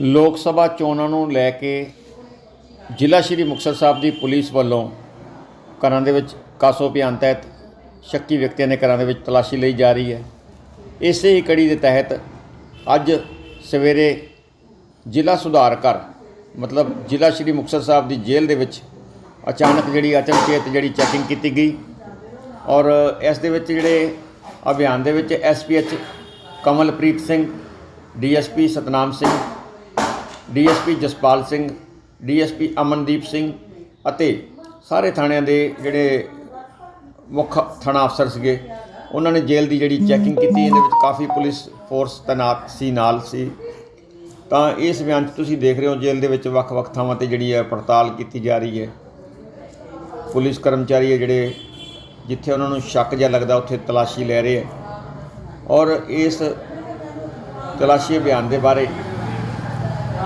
ਲੋਕ ਸਭਾ ਚੋਣਾਂ ਨੂੰ ਲੈ ਕੇ ਜ਼ਿਲ੍ਹਾ ਸ਼੍ਰੀ ਮੁਕਤਸਰ ਸਾਹਿਬ ਦੀ ਪੁਲਿਸ ਵੱਲੋਂ ਘਰਾਂ ਦੇ ਵਿੱਚ ਕਾਸੋ ਅਭਿਆਨ ਤਹਿਤ ਸ਼ੱਕੀ ਵਿਅਕਤੀਆਂ ਦੇ ਘਰਾਂ ਦੇ ਵਿੱਚ ਤਲਾਸ਼ੀ ਲਈ ਜਾ ਰਹੀ ਹੈ। ਇਸੇ ਹੀ ਕੜੀ ਦੇ ਤਹਿਤ ਅੱਜ ਸਵੇਰੇ ਜ਼ਿਲ੍ਹਾ ਸੁਧਾਰ ਘਰ, ਮਤਲਬ ਜ਼ਿਲ੍ਹਾ ਸ਼੍ਰੀ ਮੁਕਤਸਰ ਸਾਹਿਬ ਦੀ ਜੇਲ੍ਹ ਦੇ ਵਿੱਚ ਅਚਾਨਕ ਜਿਹੜੀ ਅਚਨਚੇਤ ਜਿਹੜੀ ਚੈਕਿੰਗ ਕੀਤੀ ਗਈ ਔਰ ਇਸ ਦੇ ਵਿੱਚ ਜਿਹੜੇ ਅਭਿਆਨ ਦੇ ਵਿੱਚ SPH Kamalpreet Singh DSP Satnam Singh DSP Jaspal Singh, DSP Amandeep Singh ਅਤੇ ਸਾਰੇ ਥਾਣਿਆਂ ਦੇ ਜਿਹੜੇ ਮੁੱਖ ਥਾਣਾ ਅਫਸਰ ਸੀਗੇ, ਉਹਨਾਂ ਨੇ ਜੇਲ੍ਹ ਦੀ ਜਿਹੜੀ ਚੈਕਿੰਗ ਕੀਤੀ, ਇਹਦੇ ਵਿੱਚ ਕਾਫੀ ਪੁਲਿਸ ਫੋਰਸ ਤੈਨਾਤ ਸੀ, ਨਾਲ ਸੀ। ਤਾਂ ਇਸ ਬਿਆਨ 'ਚ ਤੁਸੀਂ ਦੇਖ ਰਹੇ ਹੋ, ਜੇਲ੍ਹ ਦੇ ਵਿੱਚ ਵੱਖ-ਵੱਖ ਥਾਵਾਂ ਤੇ ਜਿਹੜੀ ਹੈ ਪੜਤਾਲ ਕੀਤੀ ਜਾ ਰਹੀ ਹੈ। ਪੁਲਿਸ ਕਰਮਚਾਰੀ ਹੈ ਜਿਹੜੇ, ਜਿੱਥੇ ਉਹਨਾਂ ਨੂੰ ਸ਼ੱਕ ਜਿਹਾ ਲੱਗਦਾ, ਉੱਥੇ ਤਲਾਸ਼ੀ ਲੈ ਰਹੇ ਹੈ। ਔਰ ਇਸ ਤਲਾਸ਼ੀ ਅਭਿਆਨ ਦੇ ਬਾਰੇ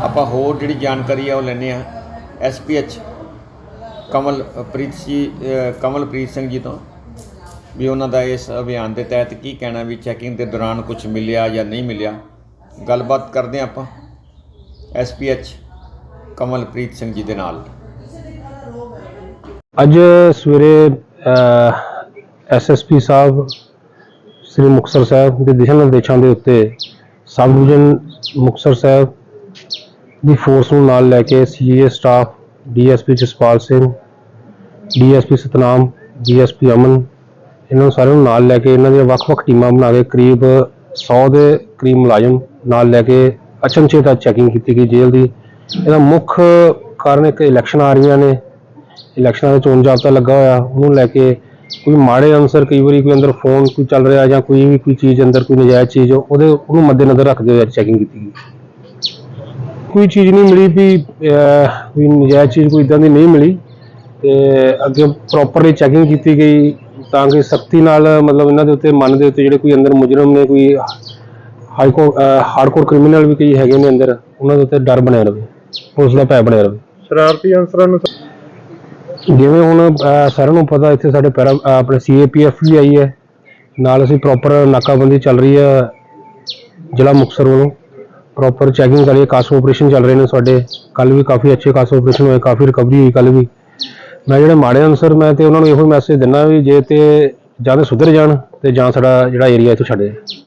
ਆਪਾਂ ਹੋਰ ਜਿਹੜੀ ਜਾਣਕਾਰੀ ਆ ਉਹ ਲੈਂਦੇ ਆ ਐਸਪੀਐਚ ਕਮਲਪ੍ਰੀਤ ਜੀ ਕਮਲਪ੍ਰੀਤ ਸਿੰਘ ਜੀ ਤੋਂ। ਵੀ ਉਹਨਾਂ ਦਾ ਇਸ ਅਭਿਆਨ ਦੇ ਤਹਿਤ ਕੀ ਕਹਿਣਾ ਵੀ ਚੈਕਿੰਗ ਦੇ ਦੌਰਾਨ ਕੁਝ ਮਿਲਿਆ ਜਾਂ ਨਹੀਂ ਮਿਲਿਆ। ਗੱਲਬਾਤ ਕਰਦੇ ਹਾਂ ਆਪਾਂ ਐਸਪੀਐਚ ਕਮਲਪ੍ਰੀਤ ਸਿੰਘ ਜੀ ਦੇ ਨਾਲ। ਅੱਜ ਸਵੇਰੇ ਐਸਐਸਪੀ ਸਾਹਿਬ, ਸ੍ਰੀ ਮੁਕਤਸਰ ਸਾਹਿਬ ਦੇ ਦਿਸ਼ਾ ਨਿਰਦੇਸ਼ਾਂ ਦੇ ਉੱਤੇ ਸਬ ਡਿਵੀਜ਼ਨ ਮੁਕਤਸਰ ਸਾਹਿਬ ਦੀ ਫੋਰਸ ਨੂੰ ਨਾਲ ਲੈ ਕੇ CA staff DSP Jaspal Singh, DSP Satnam, DSP Aman, ਇਹਨਾਂ ਨੂੰ ਸਾਰਿਆਂ ਨੂੰ ਨਾਲ ਲੈ ਕੇ ਇਹਨਾਂ ਦੀਆਂ ਵੱਖ-ਵੱਖ ਟੀਮਾਂ ਬਣਾ ਕੇ ਕਰੀਬ 100 ਦੇ ਕਰੀਬ ਮੁਲਾਜ਼ਮ ਨਾਲ ਲੈ ਕੇ ਅਚਨਚੇਤ ਚੈਕਿੰਗ ਕੀਤੀ ਗਈ ਜੇਲ੍ਹ ਦੀ। ਇਹਦਾ ਮੁੱਖ ਕਾਰਨ ਇੱਕ ਇਲੈਕਸ਼ਨ ਆ ਰਹੀਆਂ ਨੇ। ਇਲੈਕਸ਼ਨਾਂ ਦਾ ਚੋਣ ਜਾਬਤਾ ਲੱਗਾ ਹੋਇਆ, ਉਹਨੂੰ ਲੈ ਕੇ ਕੋਈ ਮਾੜੇ ਅਨਸਰ ਕਈ ਵਾਰੀ ਕੋਈ ਅੰਦਰ ਫੋਨ ਕੋਈ ਚੱਲ ਰਿਹਾ ਜਾਂ ਕੋਈ ਵੀ ਕੋਈ ਚੀਜ਼ ਅੰਦਰ ਕੋਈ ਨਜਾਇਜ਼ ਚੀਜ਼, ਉਹਦੇ ਉਹਨੂੰ ਮੱਦੇਨਜ਼ਰ ਰੱਖਦੇ ਹੋਏ ਚੈਕਿੰਗ ਕੀਤੀ ਗਈ। ਕੋਈ ਚੀਜ਼ ਨਹੀਂ ਮਿਲੀ ਵੀ ਕੋਈ ਨਜਾਇਜ਼ ਚੀਜ਼ ਕੋਈ ਇਦਾਂ ਦੀ ਨਹੀਂ ਮਿਲੀ। ਤੇ ਅੱਗੇ ਪ੍ਰੋਪਰਲੀ ਚੈਕਿੰਗ ਕੀਤੀ ਗਈ ਤਾਂ ਕਿ ਸਖਤੀ ਨਾਲ ਮਤਲਬ ਇਹਨਾਂ ਦੇ ਉੱਤੇ ਮਨ ਦੇ ਉੱਤੇ ਜਿਹੜੇ ਕੋਈ ਅੰਦਰ ਮੁਜਰਮ ਨੇ ਕੋਈ ਹਾਈ ਕੋ ਹਾਰਡਕੋਰ ਕ੍ਰਿਮੀਨਲ ਵੀ ਕਈ ਹੈਗੇ ਨੇ ਅੰਦਰ ਉਹਨਾਂ ਦੇ ਉੱਤੇ ਡਰ ਬਣਿਆ ਰਵੇ ਪੁਲਿਸ ਦਾ ਭੈ ਬਣਿਆ ਰਵੇ ਸ਼ਰਾਰਤੀ ਅਨਸਰਾਂ ਨੂੰ ਜਿਵੇਂ ਹੁਣ ਸਾਰਿਆਂ ਨੂੰ ਪਤਾ ਇੱਥੇ ਸਾਡੇ ਪੈਰਾ ਆਪਣੇ ਸੀਏਪੀਐਫ ਵੀ ਆਈ ਹੈ। ਨਾਲ ਅਸੀਂ ਪ੍ਰੋਪਰ ਨਾਕਾਬੰਦੀ ਚੱਲ ਰਹੀ ਹੈ ਜ਼ਿਲ੍ਹਾ ਮੁਕਤਸਰ ਵੱਲੋਂ। ਪ੍ਰੋਪਰ ਚੈਕਿੰਗ ਕਰੀਏ ਰਹੀ ਹੈ ਆਪਰੇਸ਼ਨ ਚੱਲ ਰਹੇ ਨੇ ਸਾਡੇ। ਕੱਲ ਵੀ ਕਾਫੀ ਅੱਛੇ ਕਾਸੋ ਆਪਰੇਸ਼ਨ ਹੋਏ, ਕਾਫੀ ਰਿਕਵਰੀ ਹੋਈ ਕੱਲ ਵੀ। ਮੈਂ ਜਿਹੜੇ ਮਾੜੇ ਅਨਸਰ, ਮੈਂ ਤੇ ਉਹਨਾਂ ਨੂੰ ਇਹੋ ਮੈਸੇਜ ਦਿੰਦਾ ਵੀ ਜੇ ਤੇ ਜਾਂ ਤਾਂ ਸੁਧਰ ਜਾਣ ਤੇ ਜਾਂ ਸਾਡਾ ਜਿਹੜਾ ਏਰੀਆ ਇੱਥੋਂ ਛੱਡ ਜਾਏ।